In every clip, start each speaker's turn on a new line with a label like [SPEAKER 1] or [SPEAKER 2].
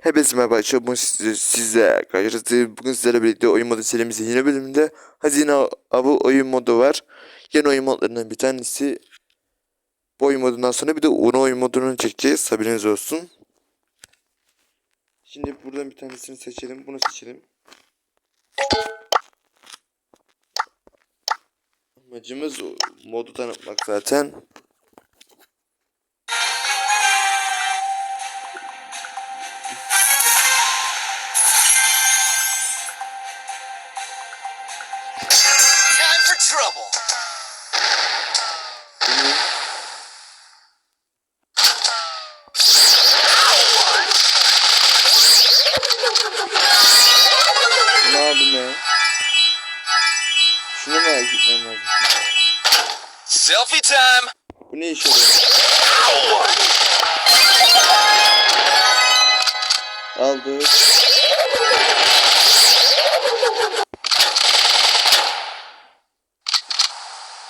[SPEAKER 1] Hepinize merhaba arkadaşlar. Bugün siz- sizle karşınızdayım. Bugün sizlerle birlikte oyun modu serimizin yeni bölümünde Hazine Avı oyun modu var. Yeni oyun modlarından bir tanesi. Bu oyun modundan sonra bir de Uno oyun modunu çekeceğiz. Haberiniz olsun. Şimdi buradan bir tanesini seçelim. Bunu seçelim. Amacımız modu tanıtmak zaten.
[SPEAKER 2] Trouble.
[SPEAKER 1] Ne yapayım ya? Şunu merak etmem lazım. şimdi.
[SPEAKER 2] Selfie time.
[SPEAKER 1] Bu ne işe yarıyor? Aldık.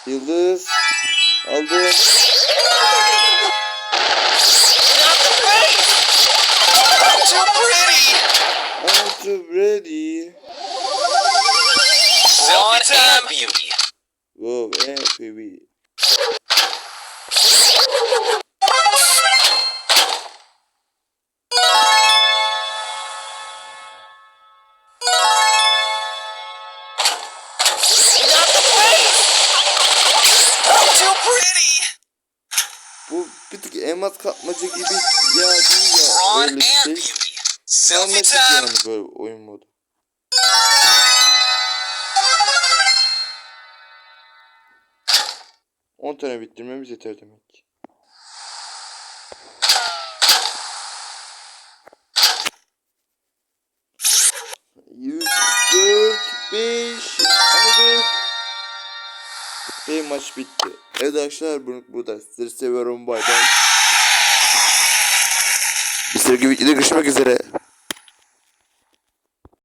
[SPEAKER 1] Yıldız. Aldım. I'm too ready.
[SPEAKER 2] Self-time beauty.
[SPEAKER 1] Baby.
[SPEAKER 2] Not the face!
[SPEAKER 1] Bu bir tık elmas kapmaca gibi ya değil ya. Öyle bir şey.
[SPEAKER 2] time.
[SPEAKER 1] yani böyle oyun modu. On tane bitirmemiz yeter demek ki. Maç bitti. Evet arkadaşlar bu, bu da sizleri seviyorum bay bay. Bir sonraki videoda görüşmek üzere.